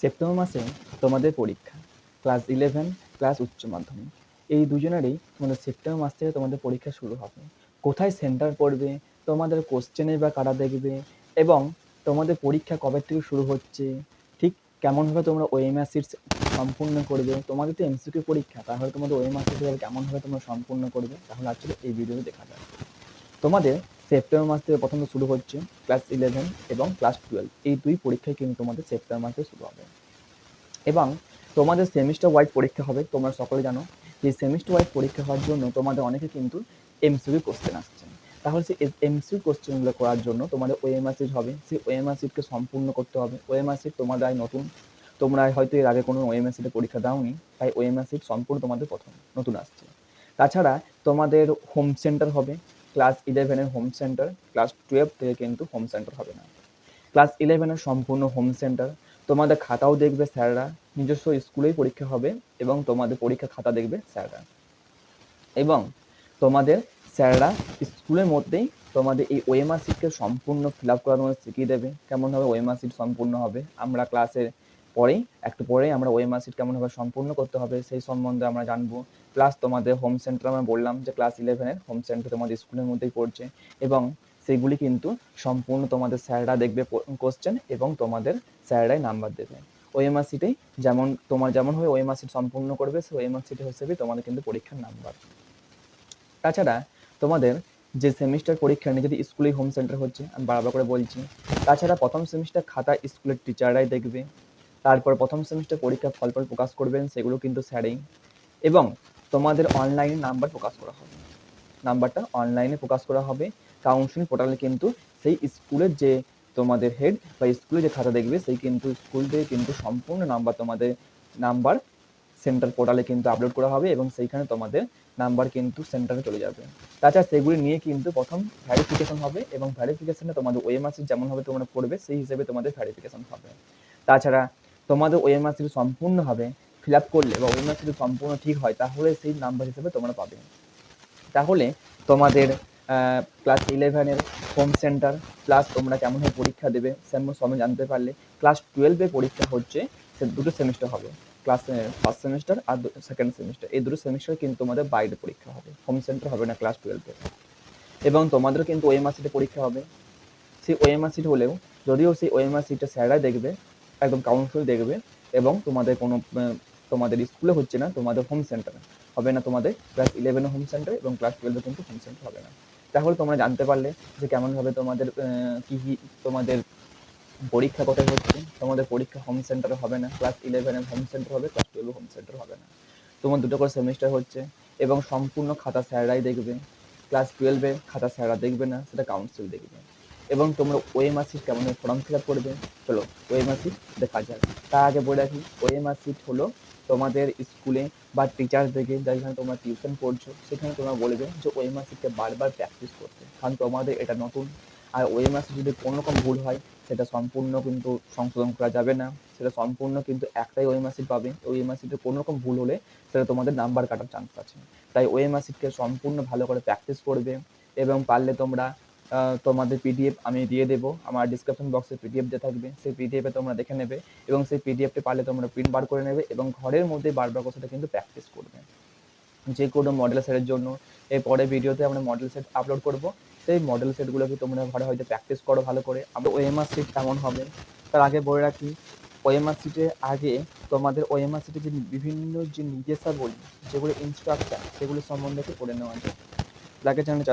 September মাসে তোমাদের পরীক্ষা ক্লাস ইলেভেন ক্লাস উচ্চ মাধ্যমিক। এই দুজনেরই তোমাদের সেপ্টেম্বর মাস থেকে তোমাদের পরীক্ষা শুরু হবে। কোথায় সেন্টার পড়বে, তোমাদের কোশ্চেনে বা কারা দেখবে, এবং তোমাদের পরীক্ষা কবে থেকে শুরু হচ্ছে, ঠিক কেমনভাবে তোমরা ওএমআর সিট সম্পূর্ণ করবে, তোমাদের তো এমসিকিউ পরীক্ষা, তাহলে তোমাদের ওএমআর সিট কেমনভাবে তোমরা সম্পূর্ণ করবে, তাহলে আজকে এই ভিডিওতে দেখা যাবে। তোমাদের সেপ্টেম্বর মাস থেকে প্রথমত শুরু হচ্ছে ক্লাস ইলেভেন এবং ক্লাস টুয়েলভ এই দুই পরীক্ষায় কিন্তু তোমাদের সেপ্টেম্বর মাসে শুরু হবে। এবং তোমাদের সেমিস্টার ওয়াইজ পরীক্ষা হবে, তোমরা সকলে জানো যে সেমিস্টার ওয়াইজ পরীক্ষা হওয়ার জন্য তোমাদের অনেকে কিন্তু এমসিকিউ কোশ্চেন আসছে। তাহলে সেই এমসিকিউ কোশ্চেনগুলো করার জন্য তোমাদের ওএমআর হবে, সেই ওএমআর সিটকে সম্পূর্ণ করতে হবে। ওএমআর সিট তোমাদের আয় নতুন, তোমরা হয়তো এর আগে কোনো ওএমআর সিটে পরীক্ষা দাওনি, তাই ওএমআর সিট সম্পূর্ণ তোমাদের প্রথম, নতুন আসছে। তাছাড়া তোমাদের হোম সেন্টার হবে ক্লাস ইলেভেনের হোম সেন্টার ক্লাস টুয়েলভ থেকে কিন্তু হোম সেন্টার হবে না। ক্লাস ইলেভেনের সম্পূর্ণ হোম সেন্টার তোমাদের খাতাও দেখবে স্যাররা, নিজস্ব স্কুলেই পরীক্ষা হবে এবং তোমাদের পরীক্ষা খাতা দেখবে স্যাররা। এবং তোমাদের স্যাররা স্কুলের মধ্যেই তোমাদের এই ওএমআর সিটকে সম্পূর্ণ ফিল আপ করার মধ্যে শিখিয়ে দেবে কেমনভাবে ওএমআর সিট সম্পূর্ণ হবে। আমরা ক্লাসের পরেই, একটু পরেই আমরা ওএমআর সিট কেমনভাবে সম্পূর্ণ করতে হবে, সেই সম্বন্ধে আমরা জানব। প্লাস তোমাদের হোম সেন্টার আমি বললাম যে ক্লাস ইলেভেনের হোম সেন্টার তোমাদের স্কুলের মধ্যেই পড়ছে এবং সেগুলি কিন্তু সম্পূর্ণ তোমাদের স্যাররা দেখবে কোশ্চেন এবং তোমাদের স্যাররাই নাম্বার দেবে। ওএমআর সিটেই যেমন তোমার যেমন হবে ওএমআর সিট সম্পূর্ণ করবে, সেই ওএমআর সিটে হিসেবে তোমাদের কিন্তু পরীক্ষার নাম্বার তাছাড়া তোমাদের যে সেমিস্টার পরীক্ষা নিজেদের স্কুলেই হোম সেন্টার হচ্ছে, আমি বারবার করে বলছি, তাছাড়া প্রথম সেমিস্টার খাতা স্কুলের টিচাররাই দেখবে, তারপর প্রথম সেমিস্টার পরীক্ষা ফলাফল প্রকাশ করবেন, সেগুলো কিন্তু স্যারেই। এবং তোমাদের অনলাইনে নাম্বার প্রকাশ করা হবে। নাম্বারটা অনলাইনে প্রকাশ করা হবে। কাউন্সিলিং পোর্টালে কিন্তু সেই স্কুলের যে তোমাদের হেড বা স্কুলে যে খাতা দেখবে, সেই কিন্তু স্কুল থেকে কিন্তু সম্পূর্ণ নাম্বার তোমাদের নাম্বার সেন্টার পোর্টালে কিন্তু আপলোড করা হবে এবং সেইখানে তোমাদের নাম্বার কিন্তু সেন্টারে চলে যাবে। তাছাড়া সেগুলি নিয়ে কিন্তু প্রথম ভ্যারিফিকেশন হবে এবং ভ্যারিফিকেশনে তোমাদের ওএমআরসি যেমনভাবে তোমরা পড়বে, সেই হিসেবে তোমাদের ভ্যারিফিকেশন হবে। তাছাড়া তোমাদের ওএমআরসি সম্পূর্ণভাবে ফিল আপ করলে বা ওএমআর যদি সম্পূর্ণ ঠিক হয়, তাহলে সেই নাম্বার হিসেবে তোমরা পাবে। তাহলে তোমাদের ক্লাস ইলেভেনের হোম সেন্টার প্লাস তোমরা কেমনভাবে পরীক্ষা দেবে সেমন সময় জানতে পারলে ক্লাস টুয়েলভে পরীক্ষা হচ্ছে, সে দুটো সেমিস্টার হবে। ক্লাস ফার্স্ট সেমিস্টার আর সেকেন্ড সেমিস্টার এই দুটো সেমিস্টার কিন্তু তোমাদের বাইরে পরীক্ষা হবে। হোম সেন্টার হবে না ক্লাস টুয়েলভে এবং তোমাদেরও কিন্তু ওএমআর সিটে পরীক্ষা হবে। সেই ওএমআর সিট হলেও, যদিও সেই ওএমআর সিটটা স্যাররাই দেখবে, একদম কাউন্সিল দেখবে, এবং তোমাদের কোনো তোমাদের স্কুলে হচ্ছে না, তোমাদের হোম সেন্টারে হবে না তোমাদের ক্লাস ইলেভেনে হোম সেন্টার এবং ক্লাস টুয়েলভে কিন্তু হোম সেন্টার হবে না। তাহলে তোমরা জানতে পারলে যে কেমনভাবে তোমাদের কী কী তোমাদের পরীক্ষা কোথায় হচ্ছে। তোমাদের পরীক্ষা হোম সেন্টারে হবে না ক্লাস ইলেভেনের হোম সেন্টার হবে ক্লাস টুয়েলভে হোম সেন্টার হবে না। তোমার দুটো করে সেমিস্টার হচ্ছে এবং সম্পূর্ণ খাতা স্যাররাই দেখবে। ক্লাস টুয়েলভে খাতা স্যাররা দেখবে না, সেটা কাউন্সিল দেখবে। এবং তোমরা ওএমআর সিট কেমন ফর্ম ফিল আপ করবে? চলো ওএমআর সিট দেখা যাক। তার আগে বলে রাখি ওএমআর সিট হলো তোমাদের স্কুলে বা টিচারদেরকে যেখানে তোমরা টিউশন পড়ছো, সেখানে তোমরা বলবে যে ওএমআর সিটকে বারবার প্র্যাকটিস করতে। কারণ তোমাদের এটা নতুন। আর ওএমআর সিট যদি কোনো রকম ভুল হয়, সেটা সম্পূর্ণ কিন্তু সংশোধন করা যাবে না। সেটা সম্পূর্ণ কিন্তু একটাই ওএমআর সিট পাবে। ওএমআর সিটে কোনো রকম ভুল হলে সেটা তোমাদের নাম্বার কাটার চান্স আছে। তাই ওএমআর সিটকে সম্পূর্ণ ভালো করে প্র্যাকটিস করবে এবং পারলে তোমরা তোমাদের পিডিএফ আমি দিয়ে দেবো। আমার ডিসক্রিপশন বক্সে পিডিএফ দেওয়া থাকবে, সেই পিডিএফে তোমরা দেখে নেবে এবং সেই পিডিএফটি পারলে তোমরা প্রিন্ট বার করে নেবে এবং ঘরের মধ্যে বারবার করে সেটা কিন্তু প্র্যাকটিস করবে। যে কোনো মডেল সেটের জন্য। এই পরে ভিডিওতে আমরা মডেল সেট আপলোড করব। সেই মডেল সেটগুলোকে তোমরা ঘরে হয়তো প্র্যাকটিস করো ভালো করে। আমরা ওএমআর সিট কেমন হবে? তার আগে বলে রাখি ওএমআর সিটের আগে তোমাদের ওএমআর সিটে যে বিভিন্ন যে নির্দেশাবলী, যেগুলো ইনস্ট্রাকশন সেগুলো সম্বন্ধে করে নেওয়া যায় লাগে চ্যানেল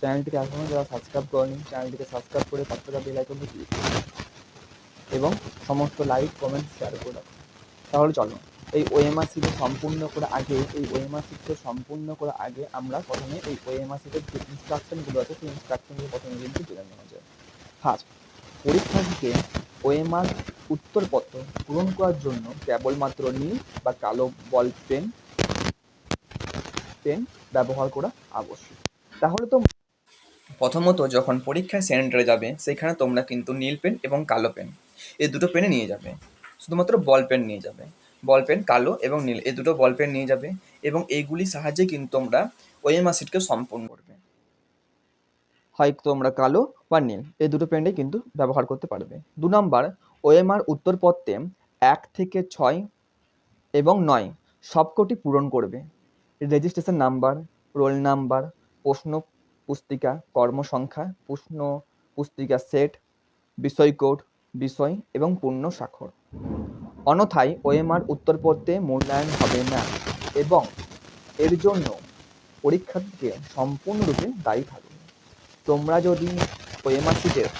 চ্যানেলটিকে এখনও যারা সাবস্ক্রাইব করেনি, চ্যানেলটিকে সাবস্ক্রাইব করে পাশে থাকা বেল আইকনটি ক্লিক করুন এবং সমস্ত লাইক কমেন্ট শেয়ার করে রাখুন তাহলে চলো, এই ওএমআর সিটে সম্পূর্ণ করে আগে, এই ওএমআর সিটকে সম্পূর্ণ করে আগে আমরা প্রথমে এই ওএমআর সিটের যে ইনস্ট্রাকশনগুলো আছে, সেই ইনস্ট্রাকশনগুলো প্রথমে কিন্তু জেনে নেওয়া যায়। ফার্স্ট পরীক্ষার্থীকে ওএমআর উত্তরপত্র পূরণ করার জন্য কেবলমাত্র নীল বা কালো বল পেন পেন ব্যবহার করা আবশ্যক। তাহলে তো প্রথমত, যখন পরীক্ষায় সেন্টারে যাবে, সেখানে তোমরা কিন্তু নীল পেন এবং কালো পেন এই দুটো পেনে নিয়ে যাবে। শুধুমাত্র বল পেন নিয়ে যাবে। বল পেন কালো এবং নীল, এই দুটো বল পেন নিয়ে যাবে এবং এইগুলির সাহায্যে কিন্তু তোমরা ওএমআর সিটকে সম্পূর্ণ করবে। হয় তোমরা কালো বা নীল, এই দুটো পেনটাই কিন্তু ব্যবহার করতে পারবে। দু নম্বর ওএমআর উত্তরপত্রে এক থেকে ছয় এবং নয় সবকটি পূরণ করবে। রেজিস্ট্রেশন নাম্বার রোল নাম্বার প্রশ্ন পুস্তিকা, কর্মসংখ্যা, প্রশ্ন পুস্তিকা সেট বিষয় কোড বিষয় এবং পূর্ণ স্বাক্ষর। অন্যথায় ওএমআর উত্তরপত্রে মূল্যায়ন হবে না এবং এর জন্য পরীক্ষার্থীকে সম্পূর্ণরূপে দায়ী থাকবে তোমরা যদি ওএমআর সিটের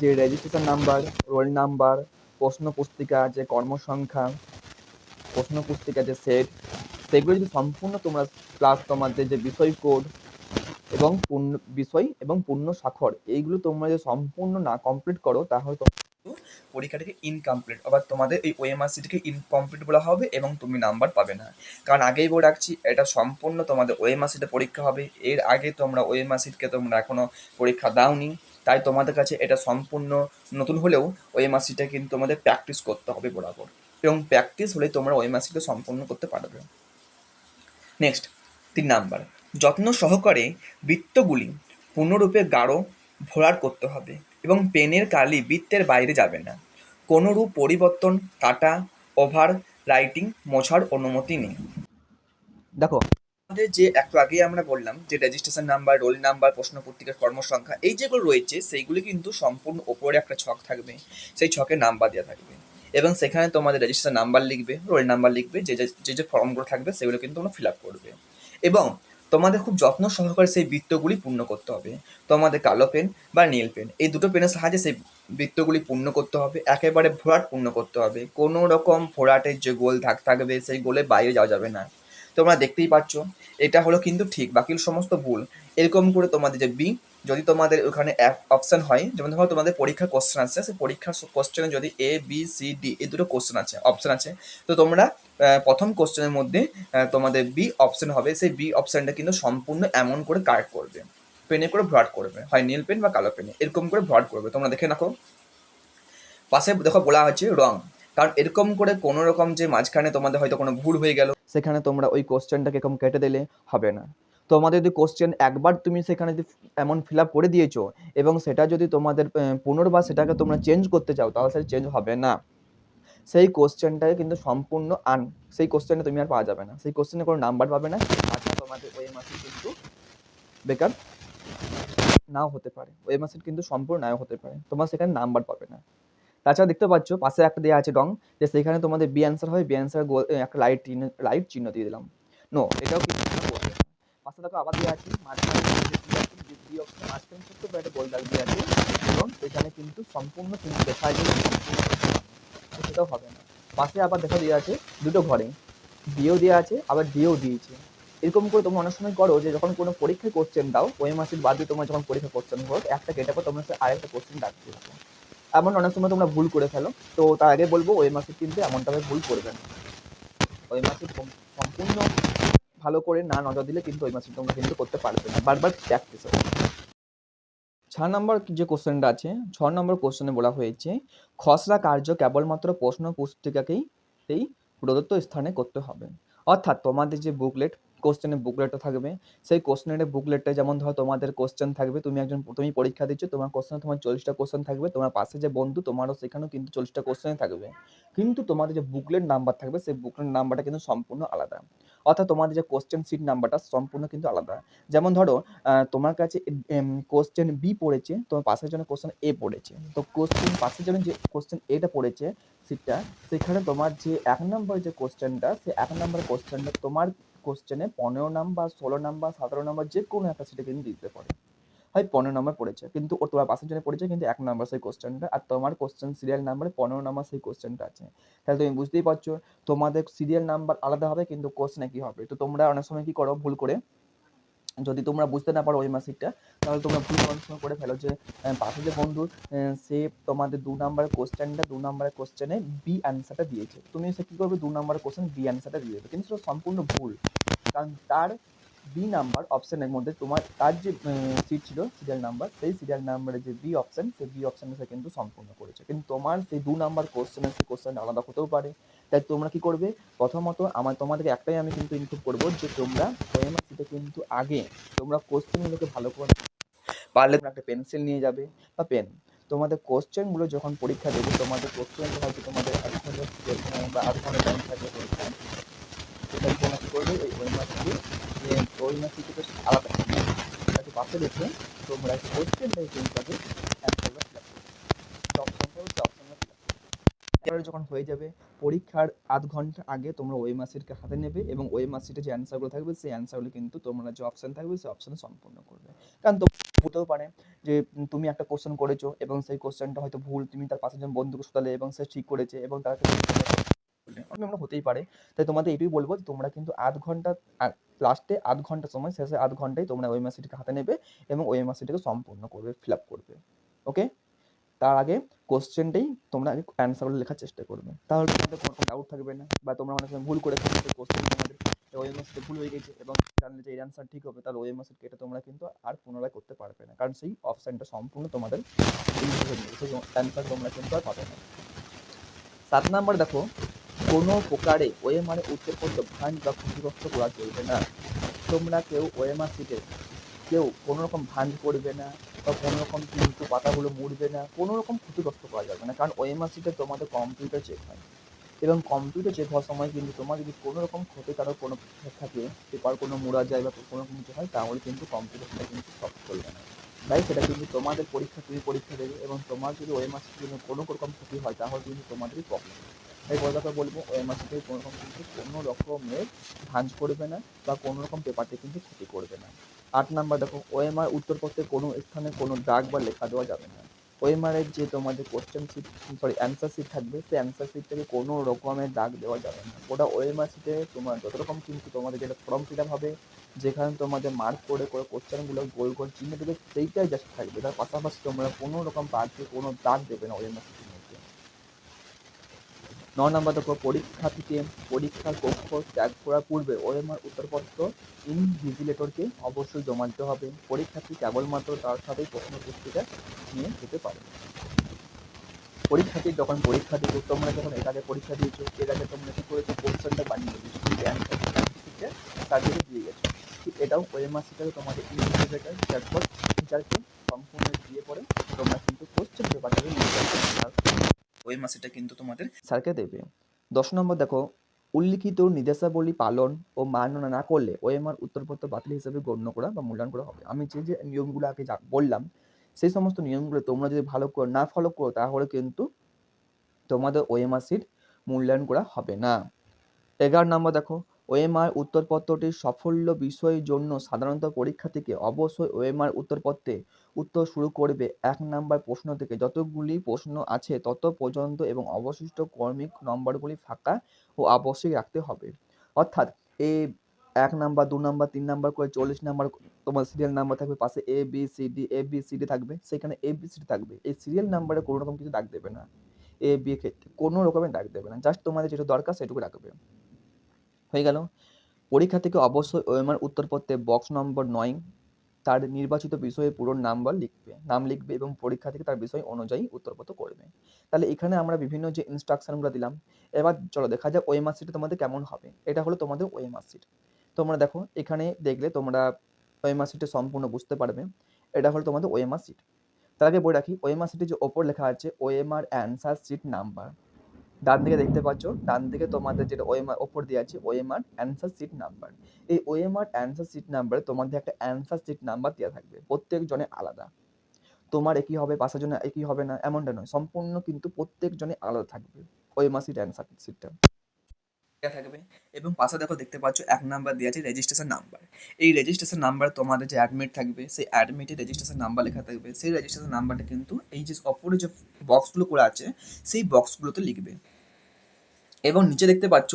যে রেজিস্ট্রেশন নাম্বার রোল নাম্বার প্রশ্ন পুস্তিকা, যে কর্মসংখ্যা, প্রশ্ন পুস্তিকা, যে সেট, সেগুলো যদি সম্পূর্ণ তোমরা প্লাস তোমাদের যে বিষয় কোড এবং পূর্ণ বিষয় এবং পূর্ণ স্বাক্ষর। এইগুলো তোমরা যদি সম্পূর্ণ না কমপ্লিট করো, তাহলে পরীক্ষাটিকে ইনকমপ্লিট আবার তোমাদের এই ওএমআর সিটিকে ইনকমপ্লিট বলা হবে এবং তুমি নাম্বার পাবে না। কারণ আগেই বলে রাখছি, এটা সম্পূর্ণ তোমাদের ওএমআরসিটে পরীক্ষা হবে। এর আগে তোমরা ওএমআর সিটকে তোমরা এখনও পরীক্ষা দাওনি। তাই তোমাদের কাছে এটা সম্পূর্ণ নতুন হলেও ওএমআর সিটে কিন্তু তোমাদের প্র্যাকটিস করতে হবে বরাবর। এবং প্র্যাকটিস হলে তোমরা ওএমআর সিটে সম্পূর্ণ করতে পারবে। নেক্সট তিন নাম্বার যত্ন সহকারে বৃত্তগুলি পূর্ণরূপে গাঢ় ভরাট করতে হবে এবং পেনের কালি বৃত্তের বাইরে যাবে না। কোনোরূপ পরিবর্তন, কাটা, ওভার রাইটিং, মোছার অনুমতি নেই। দেখো, আমাদের যে একটু আগেই আমরা বললাম যে রেজিস্ট্রেশন নাম্বার রোল নাম্বার প্রশ্ন পত্রিকার কর্মসংখ্যা, এই যেগুলো রয়েছে, সেইগুলি কিন্তু সম্পূর্ণ ওপরে একটা ছক থাকবে। সেই ছকে নাম্বার দেওয়া থাকবে। এবং সেখানে তোমাদের রেজিস্ট্রেশন নাম্বার লিখবে রোল নাম্বার লিখবে, যে যে যে যে ফর্মগুলো থাকবে, সেগুলো কিন্তু তোমরা ফিল আপ করবে। এবং তোমাদের খুব যত্ন সহকারে সেই বৃত্তগুলি পূর্ণ করতে হবে। তোমাদের কালো পেন বা নীল পেন, এই দুটো পেনের সাহায্যে সেই বৃত্তগুলি পূর্ণ করতে হবে। একেবারে ভরাট পূর্ণ করতে হবে। কোনো রকম ভরাটের যে গোল দাগ থাকবে, সেই গোলে বাইরে যাওয়া যাবে না। তোমরা দেখতেই পাচ্ছ, এটা হলো কিন্তু ঠিক, বাকি সমস্ত ভুল। এরকম করে তোমাদের যে বি যদি তোমাদের ওখানে অপশান হয়, যেমন ধরো তোমাদের পরীক্ষার কোশ্চেন আছে সেই পরীক্ষার কোশ্চেনে যদি এ বি সি ডি এই দুটো কোশ্চেন আছে অপশন আছে, তো তোমরা প্রথম কোশ্চেনের মধ্যে তোমাদের বি অপশন হবে। সেই বি অপশনটা কিন্তু সম্পূর্ণ এমন করে কারেক্ট করবে। পেনে করে ভ্রট করবে। হয় নীল পেন বা কালো পেনে এরকম করে ভ্রট করবে। তোমরা দেখে রাখো পাশে দেখো বলা হচ্ছে রং। কারণ এরকম করে কোনো রকম যে মাঝখানে তোমাদের হয়তো কোনো ভুল হয়ে গেল, সেখানে তোমরা ওই কোশ্চেনটাকে এরকম কেটে দিলে হবে না। তোমাদের যদি কোশ্চেন একবার তুমি সেখানে যদি এমন ফিল আপ করে দিয়েছ, এবং সেটা যদি তোমাদের পুনর্বার সেটাকে তোমরা চেঞ্জ করতে চাও, তাহলে সেটা চেঞ্জ হবে না। সেই কোশ্চেনটাকে কিন্তু সম্পূর্ণ আন সেই কোশ্চেনে তুমি আর পাওয়া যাবে না। সেই কোশ্চেনে কোনো নাম্বার পাবে না তাছাড়া তোমাদের ওই মাসে কিন্তু বেকার নাও হতে পারে। ওই মাসে কিন্তু সম্পূর্ণ নাও হতে পারে, তোমার সেখানে নাম্বার পাবে না। তাছাড়া দেখতে পাচ্ছ, পাশে একটা দেওয়া আছে রং যে সেখানে তোমাদের বি অ্যান্সার হয় বি অ্যান্সার একটা লাইট চিহ্ন লাইট চিহ্ন দিয়ে দিলাম। নো এটাও কিন্তু। পাশে দেখো আবার দেওয়া আছে, মাঝখানে মাঝখানে ছোট্ট একটা গোল দাগ দেওয়া আছে, এবং সেখানে কিন্তু সম্পূর্ণ কিন্তু দেখা যায় সেটাও হবে না। পাশে আবার দেখা দেওয়া আছে দুটো ঘরে। বিও দেওয়া আছে, আবার ডিও দিয়েছে। এরকম করে তোমরা অনেক সময় করো যে যখন কোনো পরীক্ষায় কোশ্চেন দাও, ওই মাসের বাদে তোমার যখন পরীক্ষা কোশ্চেন হোক একটা কেটে পর তোমরা সে আরেকটা কোশ্চেন ডাকতে থাকো এমন অনেক সময় তোমরা ভুল করে ফেলো। তো তার আগে বলব, ওই মাসের কিন্তু এমনটাভাবে ভুল করবে না। ওই মাসে সম্পূর্ণ ভালো করে না নজর দিলে কিন্তু ওই মাসে তোমরা কিন্তু করতে পারবে না। বারবার প্র্যাকটিস হবে। ছ নম্বর যে কোশ্চেনটা আছে ছ নম্বর কোশ্চেনে বলা হয়েছে, খসড়া কার্য কেবলমাত্র প্রশ্ন পুস্তিকাকেই সেই প্রদত্ত স্থানে করতে হবে। অর্থাৎ তোমাদের যে বুকলেট কোশ্চেনের বুকলেটটা থাকবে। সেই কোশ্চেনের বুকলেটটা যেমন ধরো তোমাদের কোশ্চেন থাকবে, তুমি একজন, তুমি পরীক্ষা দিচ্ছ, তোমার কোশ্চেনে তোমার চল্লিশটা কোশ্চেন থাকবে, তোমার পাশে যে বন্ধু, তোমারও সেখানেও কিন্তু চল্লিশটা কোশ্চেন থাকবে। কিন্তু তোমাদের যে বুকলেট নাম্বার থাকবে, সেই বুকলেট নাম্বারটা কিন্তু সম্পূর্ণ আলাদা। অর্থাৎ তোমাদের যে কোশ্চেন সিট নাম্বারটা সম্পূর্ণ কিন্তু আলাদা। যেমন ধরো তোমার কাছে কোশ্চেন বি পড়েছে, তোমার পাশের জন্য কোশ্চেন এ পড়েছে। তো কোশ্চেন পাশের জন্য যে কোশ্চেন এটা পড়েছে সিটটা সেখানে তোমার যে এক নম্বর যে কোশ্চেনটা সে এক নম্বর কোশ্চেনটা তোমার কোশ্চেনে পনেরো নাম্বার ষোলো নাম্বার সতেরো নাম্বার যে কোনো একটা সিটে কিন্তু দিতে পারে। হয় পনেরো নাম্বার পড়েছে, কিন্তু ও তোমার পাশের জন্য পড়েছে, কিন্তু এক নাম্বার সেই কোশ্চেনটা আর তোমার কোশ্চেন সিরিয়াল নাম্বারে পনেরো নাম্বার সেই কোশ্চেনটা আছে। তাহলে তুমি বুঝতেই পারছ, তোমাদের সিরিয়াল নাম্বার আলাদা হবে, কিন্তু কোশ্চেনে কি হবে। তো তোমরা অনেক সময় কি করো, ভুল করে যদি তোমরা বুঝতে না পারো ওই মাসিকটা, তাহলে তোমরা ভুল কনফার্ম করে ফেলো যে পাশে যে বন্ধু সে তোমাদের দু নাম্বারের কোশ্চেনটা দু নাম্বারের কোশ্চেনে বি অ্যান্সারটা দিয়েছে। তুমি সে কী করবে? দু নাম্বার কোশ্চেন বি অ্যান্সারটা দিয়ে দেবে। কিন্তু সেটা সম্পূর্ণ ভুল। কারণ তার বি নাম্বার অপশনের মধ্যে তোমার তার যে সিট ছিল সিরিয়াল নাম্বার সেই সিরিয়াল নাম্বারের যে বি অপশন সেই বি অপশনে সে কিন্তু সম্পূর্ণ করেছে। কিন্তু তোমার সেই দু নাম্বার কোশ্চেনের সেই কোশ্চেন আলাদা হতেও পারে। তাই তোমরা কি করবে? প্রথমত আমার তোমাদেরকে একটাই আমি কিন্তু ইনপুট করব যে তোমরা ওএমআর সিটে কিন্তু আগে তোমরা কোশ্চেনগুলোকে ভালো করে পারলে তোমরা একটা পেন্সিল নিয়ে যাবে বা পেন তোমাদের কোশ্চেনগুলো যখন পরীক্ষা দেবে, তোমাদের কোশ্চেন হয়তো তোমাদের এক ঘণ্টা বা আধ ঘণ্টা থাকবে পরীক্ষা সেটা তোমরা কী করবে ওই ওই মাসটি ওই থেকে আলাদা। একটু পাশে তোমরা যখন হয়ে যাবে, পরীক্ষার আধ ঘণ্টা আগে তোমরা ওই মাসিটকে হাতে নেবে এবং ওই মাসিটে যে অ্যান্সারগুলো থাকবে, সেই অ্যান্সারগুলো কিন্তু তোমরা যে অপশান থাকবে, সেই অপশানে সম্পূর্ণ করবে। কারণ তো হতেও পারে যে তুমি একটা কোশ্চেন করেছ এবং সেই কোশ্চেনটা হয়তো ভুল, তুমি তার পাশে বন্ধুকে শোধালে এবং সে ঠিক করেছে এবং তাকে আমরা হতেই পারে। তাই তোমাদের এটুই বলব তোমরা কিন্তু আধ ঘণ্টা লাস্টে আধ ঘণ্টা সময়, শেষে আধ ঘন্টায় তোমরা ওই মাসিটিকে হাতে নেবে এবং ওই মাসিটিকে সম্পূর্ণ করবে ফিল আপ করবে। ওকে তার আগে কোশ্চেনটাই তোমরা আগে অ্যান্সারগুলো লেখার চেষ্টা করবে। তাহলে তোমাদের কোনো রকম ডাউট থাকবে না বা তোমরা অনেক সময় ভুল করে থাকবে কোশ্চেন তোমাদের ওই মাসিতে ভুল হয়ে গেছে এবং জানলে যে এই অ্যান্সার ঠিক হবে, তাহলে ওই মাসের কেটে তোমরা কিন্তু আর পুনরায় করতে পারবে না। কারণ সেই অপশানটা সম্পূর্ণ তোমাদের অ্যান্সার তোমরা কিন্তু আর পাবে না। সাত নাম্বার দেখো কোনো প্রকারে ওএমআরে উত্তরপত্র ভাঁজ বা ক্ষতিগ্রস্ত করা চলবে না। তোমরা কেউ ওএমআর সিটে কেউ কোনো রকম ভাঁজ করবে না বা কোনো রকম কিন্তু পাতাগুলো মুড়বে না কোনো রকম ক্ষতিগ্রস্ত করা যাবে না, কারণ ওএমআর সিটে তোমাদের কম্পিউটার চেক হয়। এবং কম্পিউটার চেক হওয়ার সময় কিন্তু তোমার যদি কোনো রকম ক্ষতিকারক কোনো থাকে, পেপার কোনো মোড়া যায় বা কোনো রকম কিছু হয়, তাহলে কিন্তু কম্পিউটারটা কিন্তু সব চলবে না। তাই সেটা কিন্তু তোমাদের পরীক্ষা, তুমি পরীক্ষা দেবে এবং তোমার যদি ওএমআর সিটের জন্য কোনো রকম ক্ষতি হয়, তাহলে কিন্তু তোমাদেরই প্রবলেম তাই বড় কথা বলব ওএমআর সিটে কোনো রকম কিন্তু কোনো রকমের ভাঁজ করবে না বা কোনো রকম পেপারটি কিন্তু ক্ষতি করবে না। আট নাম্বার দেখো ওএমআর উত্তরপত্রে কোনো স্থানে কোনো দাগ বা লেখা দেওয়া যাবে না। ওএমআর এর যে তোমাদের question sheet sorry answer sheet থাকবে, সেই অ্যান্সার সিট থেকে কোনো রকমের দাগ দেওয়া যাবে না। ওটা ওএমআর সিটে তোমার যত রকম কিন্তু তোমাদের যেটা ফর্ম ফিল আপ হবে, যেখানে তোমাদের মার্ক করে করে কোশ্চেনগুলো গোল গোল চিহ্ন দেবে, সেইটাই জাস্ট থাকবে। তার পাশাপাশি তোমরা কোনো রকম পার্টে কোনো দাগ দেবে না ওএমআর মধ্যে ন নম্বর দেখো পরীক্ষা থেকে পরীক্ষার কক্ষ ত্যাগ করার পূর্বে ওএমআর উত্তরপত্র ইনভিজিলেটরকে অবশ্যই জমা দিতে হবে। পরীক্ষার্থী কেবলমাত্র তার সাথেই প্রশ্ন পুস্তিকা নিয়ে যেতে পারে। পরীক্ষার্থী যখন পরীক্ষা দিয়েছ তোমরা যখন এর আগে পরীক্ষা দিয়েছ এর আগে তোমরা কি করেছ? কোশ্চেনটা বানিয়ে দিয়েছ দিকে দিয়ে গেছো। ঠিক এটাও ওএমআর সিটাকে তোমাদের ইনভিজিলেটর তারপর টিচারকে সম্পূর্ণ দিয়ে পরে তোমরা কিন্তু কোশ্চেন পেপারটাকে নিয়ে ওই মাসেটা কিন্তু তোমাদের স্যারকে দেবে। দশ নম্বর দেখো, উল্লিখিত নির্দেশাবলী পালন ও মাননা না করলে ওএমআর উত্তরপত্র বাতিল হিসেবে গণ্য করা বা মূল্যায়ন করা হবে। আমি যে যে নিয়মগুলো আগে বললাম, সেই সমস্ত নিয়মগুলো তোমরা যদি ভালো করে না ফলো করো, তাহলে কিন্তু তোমাদের ওএমআর সিট মূল্যায়ন করা হবে না। এগারো নম্বর দেখো, ওএমআর উত্তরপত্রটির সাফল্য বিষয়ের জন্য সাধারণত পরীক্ষা থেকে অবশ্যই ওএমআর উত্তরপত্রে উত্তর শুরু করবে। এক নাম্বার প্রশ্ন থেকে যতগুলি প্রশ্ন আছে, তত পর্যন্ত এবং অবশিষ্ট কর্মিক নম্বরগুলি ফাঁকা ও আবশ্যিক রাখতে হবে। অর্থাৎ এ এক নাম্বার, দু নাম্বার, তিন নাম্বার করে চল্লিশ নাম্বার তোমার সিরিয়াল নাম্বার থাকবে, পাশে A B C D A B C D থাকবে, সেখানে এ বি সি ডি থাকবে। এই সিরিয়াল নাম্বারে কোনো রকম কিছু দাগ দেবে না। এ বি এর ক্ষেত্রে কোনো রকমের দাগ দেবে না জাস্ট তোমাদের যেটা দরকার সেটুকু রাখবে। হয়ে গেল। পরীক্ষা থেকে অবশ্যই ওএমআর উত্তরপত্রে বক্স নম্বর নয় তার নির্বাচিত বিষয়ে পুরো নাম্বার লিখবে, নাম লিখবে এবং পরীক্ষা থেকে তার বিষয় অনুযায়ী উত্তরপত্র করবে। তাহলে এখানে আমরা বিভিন্ন যে ইনস্ট্রাকশনগুলো দিলাম, এবার চলো দেখা যাক ওএমআর সিটে তোমাদের কেমন হবে। এটা হলো তোমাদের ওএমআর সিট তোমরা দেখো, এখানে দেখলে তোমরা ওএমআর সিটে সম্পূর্ণ বুঝতে পারবে। এটা হলো তোমাদের ওএমআর সিট তার আগে বলে রাখি ওএমআর সিটে যে ওপর লেখা আছে ওএমআর অ্যান্সার সিট নাম্বার ডান দিকে দেখতে পাচ্ছ, ডান দিকে তোমাদের যেটা ওএমআর ওপর দিয়ে আছে ওএমআর অ্যান্সার সিট নাম্বার এই ওএমআর অ্যান্সার সিট নাম্বারে তোমাদের একটা অ্যান্সার সিট নাম্বার দেওয়া থাকবে প্রত্যেক জনে আলাদা। তোমার একই হবে পাশের জন্য একই হবে না, এমনটা নয়, সম্পূর্ণ কিন্তু প্রত্যেক জনে আলাদা থাকবে ওএমআর সিট অ্যান্সার সিটটা দেওয়া থাকবে এবং পাশে দেখো দেখতে পাচ্ছ, এক নাম্বার দেওয়া আছে রেজিস্ট্রেশন নাম্বার এই রেজিস্ট্রেশন নাম্বার তোমাদের যে অ্যাডমিট থাকবে, সেই অ্যাডমিটে রেজিস্ট্রেশন নাম্বার লেখা থাকবে। সেই রেজিস্ট্রেশন নাম্বারটা কিন্তু এই যে অপরে যে বক্সগুলো করে আছে, সেই বক্সগুলোতে লিখবে। এবং নিচে দেখতে পাচ্ছ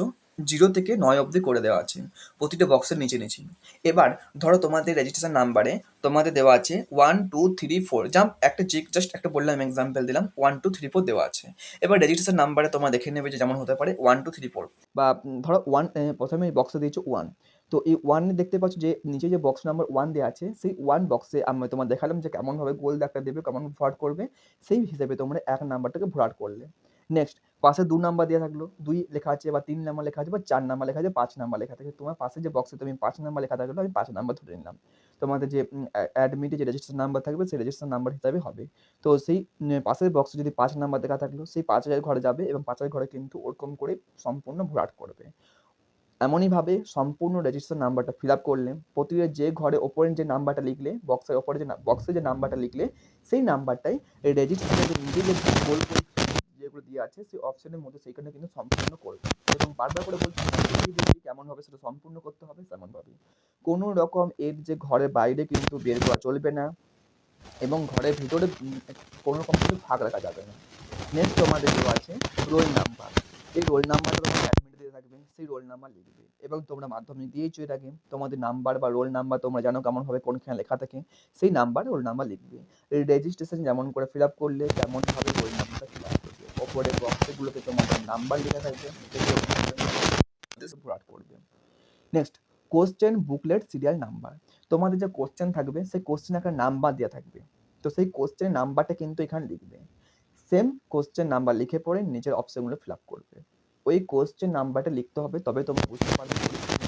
জিরো থেকে নয় অবধি করে দেওয়া আছে। প্রতিটা বক্সের নিচে নিচে। এবার ধরো তোমাদের রেজিস্ট্রেশন নাম্বারে তোমাদের দেওয়া আছে one two three four jump একটা চেক জাস্ট একটা বললাম এক্সাম্পল দিলাম। ওয়ান টু থ্রি ফোর দেওয়া আছে। এবার রেজিস্ট্রেশন নাম্বারে তোমরা দেখে নেবে যে যেমন হতে পারে ওয়ান টু থ্রি ফোর বা ধরো ওয়ান প্রথমে বক্সে দিয়েছ ওয়ান তো এই ওয়ানে দেখতে পাচ্ছ যে নিচে যে বক্স নাম্বার ওয়ান দেওয়া আছে, সেই ওয়ান বক্সে আমি তোমার দেখালাম যে কেমনভাবে গোল একটা দেবে, কেমন ভরাট করবে, সেই হিসেবে তোমরা এক নাম্বারটাকে ভরাট করলে। নেক্সট পাশে দু নাম্বার দেওয়া থাকল, দুই লেখা আছে বা তিন নাম্বার লেখা আছে বা চার নাম্বার লেখা আছে, পাঁচ নাম্বার লেখা থাকে তোমার পাশে যে বক্সে তুমি পাঁচ নাম্বার লেখা থাকল, আমি পাঁচ নাম্বার ধরে নিলাম। তোমাদের যে অ্যাডমিটে যে রেজিস্ট্রেশন নাম্বার থাকবে, সেই রেজিস্ট্রেশন নাম্বার হিসাবে হবে। তো সেই পাশের বক্সে যদি পাঁচ নাম্বার দেখা থাকল, সেই পাঁচ হাজার ঘরে যাবে এবং পাঁচ হাজার ঘরে কিন্তু ওরকম করে সম্পূর্ণ ভরাট করবে। এমনইভাবে সম্পূর্ণ রেজিস্ট্রেশন নাম্বারটা ফিল আপ করলে প্রতিটা যে ঘরে ওপরে যে নাম্বারটা লিখলে বক্সের ওপরে যে বক্সে যে নাম্বারটা লিখলে, সেই নাম্বারটাই এই রেজিস্ট্রেশনের যে গোল যেগুলো দিয়ে আছে, সেই অপশনের মধ্যে সেইখানে কিন্তু সম্পূর্ণ করবে। এবং বারবার করে বলছি কেমন হবে সেটা সম্পূর্ণ করতে হবে তেমনভাবে কোনো রকম এর যে ঘরের বাইরে কিন্তু বের করা চলবে না এবং ঘরের ভিতরে কোনো রকম কিছু ফাঁক রাখা যাবে না। নেক্সট তোমাদের দেওয়া আছে রোল নাম্বার এই রোল নাম্বারটা তোমাদের অ্যাডমিটে দিয়ে থাকবে, সেই রোল নাম্বার লিখবে। এবং তোমরা মাধ্যমিক দিয়েছ এর আগে, তোমাদের নাম্বার বা রোল নাম্বার তোমরা জানো কেমনভাবে কোনখানে লেখা থাকে, সেই নাম্বার রোল নাম্বার লিখবে। রেজিস্ট্রেশন যেমন করে ফিল আপ করলে, তেমনভাবে রোল নাম্বারটা করবে বক্সগুলোতে তোমাদের নাম্বার লেখা থাকবে। করবে। Next question booklet serial number তোমাদের যে কোশ্চেন থাকবে, সেই কোশ্চেন একটা নাম্বার দেওয়া থাকবে। তো সেই কোশ্চেন নাম্বারটা কিন্তু এখানে লিখবে। সেম কোশ্চেন নাম্বার লিখে পড়ে নিজের অপশনগুলো ফিল আপ করবে। ওই কোশ্চেন নাম্বারটা লিখতে হবে তবে তোমরা বুঝতে পারবে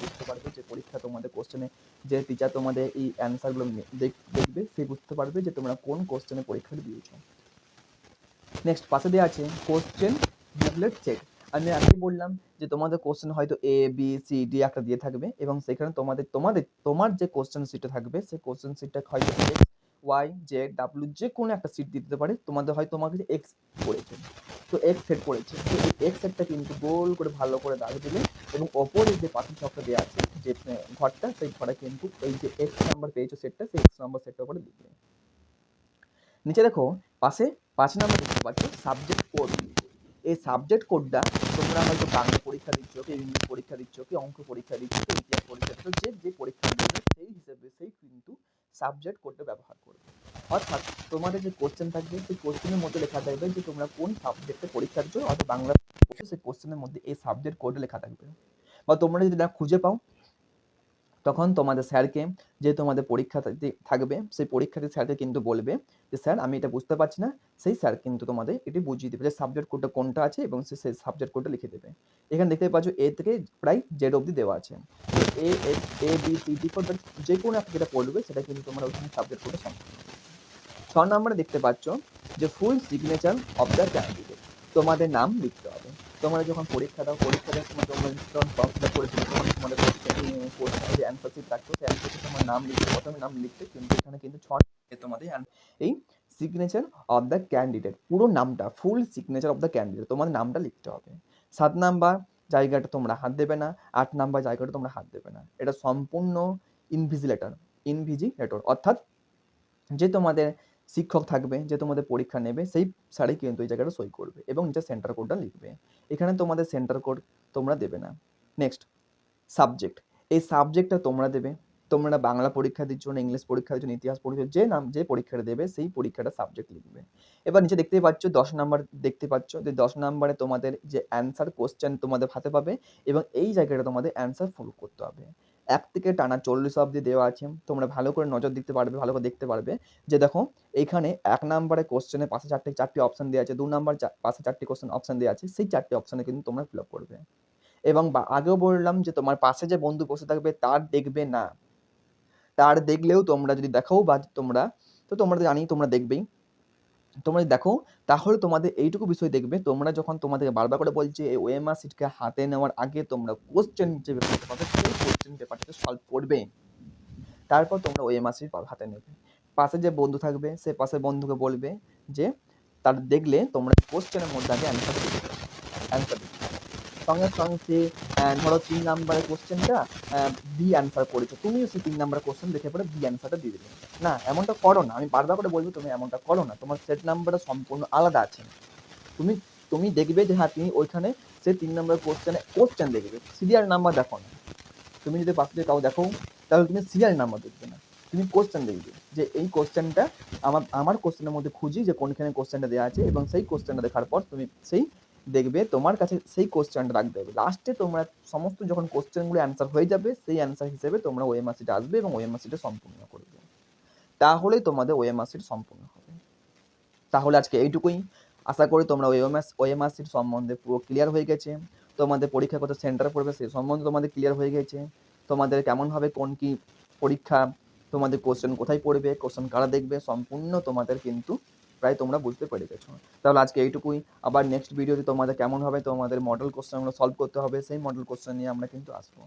বুঝতে পারবে যে পরীক্ষা তোমাদের কোশ্চেনে যে টিচার তোমাদের এই অ্যান্সারগুলো দেখবে, সে বুঝতে পারবে যে তোমরা কোন কোশ্চেনে পরীক্ষাটা দিয়েছ। নেক্সট পাশে দেওয়া আছে কোশ্চেন বুকলেট চেক আমি আগে বললাম যে তোমাদের কোশ্চেন হয়তো এ বি সি ডি একটা দিয়ে থাকবে এবং সেখানে তোমাদের তোমাদের, তোমার যে কোশ্চেন সিটটা থাকবে, সেই কোশ্চেন সিটটা হয়তো এক্স ওয়াই জেড ডাব্লিউ যে কোনো একটা সিট দিতে পারে। তোমাদের হয়তো তোমাকে এক্স পড়েছে তো এক্স সেট পড়েছে তো এই এক্স সেটটা কিন্তু গোল করে ভালো করে দাঁড়িয়ে দিলে এবং ওপরে যে পাখির ছকটা দেওয়া আছে, যে ঘরটা, সেই ঘরে কিন্তু এই যে এক্স নাম্বার পেয়েছ সেটটা সেই এক্স নাম্বার সেটটার উপরে লিখবে। নিচে দেখো পাশে পাঁচ নাম্বার দেখতে পাচ্ছ সাবজেক্ট কোড এই সাবজেক্ট কোডটা তোমরা হয়তো বাংলা পরীক্ষা দিচ্ছ কি ইংলিশ পরীক্ষা দিচ্ছ কি অঙ্ক পরীক্ষা দিচ্ছ কি ইতিহাস পরীক্ষা দিচ্ছ, যে যে পরীক্ষা দিচ্ছ সেই হিসেবে সেই কিন্তু সাবজেক্ট কোডটা ব্যবহার করবে। অর্থাৎ তোমাদের যে কোশ্চেন থাকবে, সেই কোশ্চেনের মধ্যে লেখা থাকবে যে তোমরা কোন সাবজেক্টে পরীক্ষা দিচ্ছ, অর্থাৎ বাংলা সেই কোশ্চেনের মধ্যে এই সাবজেক্ট কোডে লেখা থাকবে। বা তোমরা যদি খুঁজে পাও তখন তোমাদের স্যারকে যে তোমাদের পরীক্ষা থাকবে, সেই পরীক্ষাতে স্যারকে কিন্তু বলবে যে, স্যার, আমি এটা বুঝতে পারছি না। সেই স্যার কিন্তু তোমাদের এটি বুঝিয়ে দেবে যে সাবজেক্ট কোডটা কোনটা আছে এবং সে, সেই সাবজেক্ট কোডটা লিখে দেবে। এখানে দেখতে পাচ্ছ এ থেকে প্রায় জেড অবধি দেওয়া আছে। A A B, C, D, four যে কোনো একটা যেটা পড়বে সেটা কিন্তু তোমরা ওখানে সাবজেক্ট কোডে সম্পূর্ণ। ছ নম্বরে দেখতে পাচ্ছ যে full signature of the candidate তোমাদের নাম লিখতে হবে। তোমরা যখন পরীক্ষা দাও, পরীক্ষা দেওয়ার সময় তোমরা যখন ফর্ম ফিল আপ করেছিলে তখন তোমাদের কোশ্চেন যে অ্যান্সার শিট রাখতো সেই অ্যান্সার তোমার নাম লিখতে প্রথমে নাম লিখতে কিন্তু এখানে কিন্তু ছ নম্বরে তোমাদের এই সিগনেচার অফ দ্য ক্যান্ডিডেট পুরো নামটা full signature of the candidate তোমাদের নামটা লিখতে হবে। সাত নাম্বার জায়গাটা তোমরা হাত দেবে না, আট নাম্বার জায়গাটা তোমরা হাত দেবে না। এটা সম্পূর্ণ ইনভিজিলেটর ইনভিজিলেটর অর্থাৎ যে তোমাদের শিক্ষক থাকবে যে তোমাদের পরীক্ষা নেবে, সেই স্যারই কিন্তু এই জায়গাটা সই করবে এবং নিচে সেন্টার কোডটা লিখবে। এখানে তোমাদের সেন্টার কোড তোমরা দেবে না। নেক্সট সাবজেক্ট এই সাবজেক্টটা তোমরা দেবে। তোমরা বাংলা পরীক্ষা দিচ্ছ না ইংলিশ পরীক্ষা দিচ্ছ, ইতিহাস পরীক্ষা যে নাম, যে পরীক্ষাটা দেবে, সেই পরীক্ষাটা সাবজেক্ট লিখবে। এবার নিচে দেখতে পাচ্ছ, দশ নাম্বার দেখতে পাচ্ছ, যে দশ নাম্বারে তোমাদের যে অ্যান্সার কোশ্চেন তোমাদের হাতে পাবে এবং এই জায়গাটা তোমাদের অ্যান্সার ফুল করতে হবে। এক থেকে টানা চল্লিশ অবধি দেওয়া আছে। তোমরা ভালো করে নজর দিতে পারবে, ভালো করে দেখতে পারবে যে দেখো এইখানে এক নাম্বারে কোশ্চেনে পাশে চারটে, চারটি অপশন দেওয়া আছে, দু নাম্বার পাশে চারটি কোশ্চেন অপশন দেওয়া আছে, সেই চারটি অপশনে কিন্তু তোমরা ফিল আপ করবে। এবং বা- আগেও বললাম যে তোমার পাশে যে বন্ধু বসে থাকবে, তার দেখবে না। তার দেখলেও তোমরা যদি দেখাও বা তোমরা তো তোমরা জানি, তোমরা দেখবেই। তোমরা দেখো, তাহলে তোমাদের এইটুকু বিষয় দেখবে। তোমরা যখন তোমাদেরকে বারবার করে বলছে, এই ওএমআর সিটকে হাতে নেওয়ার আগে তোমরা কোশ্চেন যে পেপারটা সেই কোশ্চেন পেপারটাকে সলভ করবে। তারপর তোমরা ওএমআর সিট হাতে নেবে। পাশে যে বন্ধু থাকবে, সে পাশের বন্ধুকে বলবে যে, তার দেখলে তোমরা কোশ্চেনের মধ্যে আগে অ্যান্সার দেবে অ্যান্সার সঙ্গে সঙ্গে সে ধরো তিন নাম্বারের কোশ্চেনটা বি অ্যান্সার করেছ। তুমিও সেই তিন নাম্বারের কোশ্চেন দেখে পরে বি অ্যান্সারটা দিয়ে দিলে না, এমনটা করো না। আমি বারবার করে বলব, তুমি এমনটা করো না। তোমার সেট নাম্বারটা সম্পূর্ণ আলাদা আছে। তুমি তুমি দেখবে যে হ্যাঁ তুমি ওইখানে সে তিন নম্বরের কোশ্চেনে কোশ্চেন দেখবে। সিরিয়াল নাম্বার দেখো না। তুমি যদি পাশে কাউ দেখো, তাহলে তুমি সিরিয়াল নাম্বার দেখবে না। তুমি কোশ্চেন দেখবে যে, এই কোশ্চেনটা আমার আমার কোশ্চেনের মধ্যে খুঁজি যে, কোনখানে কোশ্চেনটা দেওয়া আছে এবং সেই কোশ্চেনটা দেখার পর তুমি সেই দেখবে তোমার কাছে সেই কোশ্চেনটা রাখতে হবে। লাস্টে তোমরা সমস্ত যখন কোশ্চেনগুলো অ্যান্সার হয়ে যাবে, সেই অ্যান্সার হিসেবে তোমরা ওএমআরসিটা আসবে এবং ওএমআরসিটা সম্পূর্ণ করবে। তাহলেই তোমাদের ওএমআরসিটা সম্পূর্ণ হবে। তাহলে আজকে এইটুকুই। আশা করি তোমরা ওএমএস ওএমআরসির সম্বন্ধে পুরো ক্লিয়ার হয়ে গেছে। তোমাদের পরীক্ষা কত সেন্টার পড়বে সে সম্বন্ধে তোমাদের ক্লিয়ার হয়ে গেছে। তোমাদের কেমনভাবে কোন কি পরীক্ষা, তোমাদের কোশ্চেন কোথায় পড়বে কোশ্চেন কারা দেখবে, সম্পূর্ণ তোমাদের কিন্তু প্রায় তোমরা বুঝতে পেরে গেছো। তাহলে আজকে এইটুকুই। আবার নেক্সট ভিডিওতে তোমাদের কেমন হবে, তোমাদের মডেল কোশ্চেনগুলো সলভ করতে হবে, সেই মডেল কোশ্চেন নিয়ে আমরা কিন্তু আসব।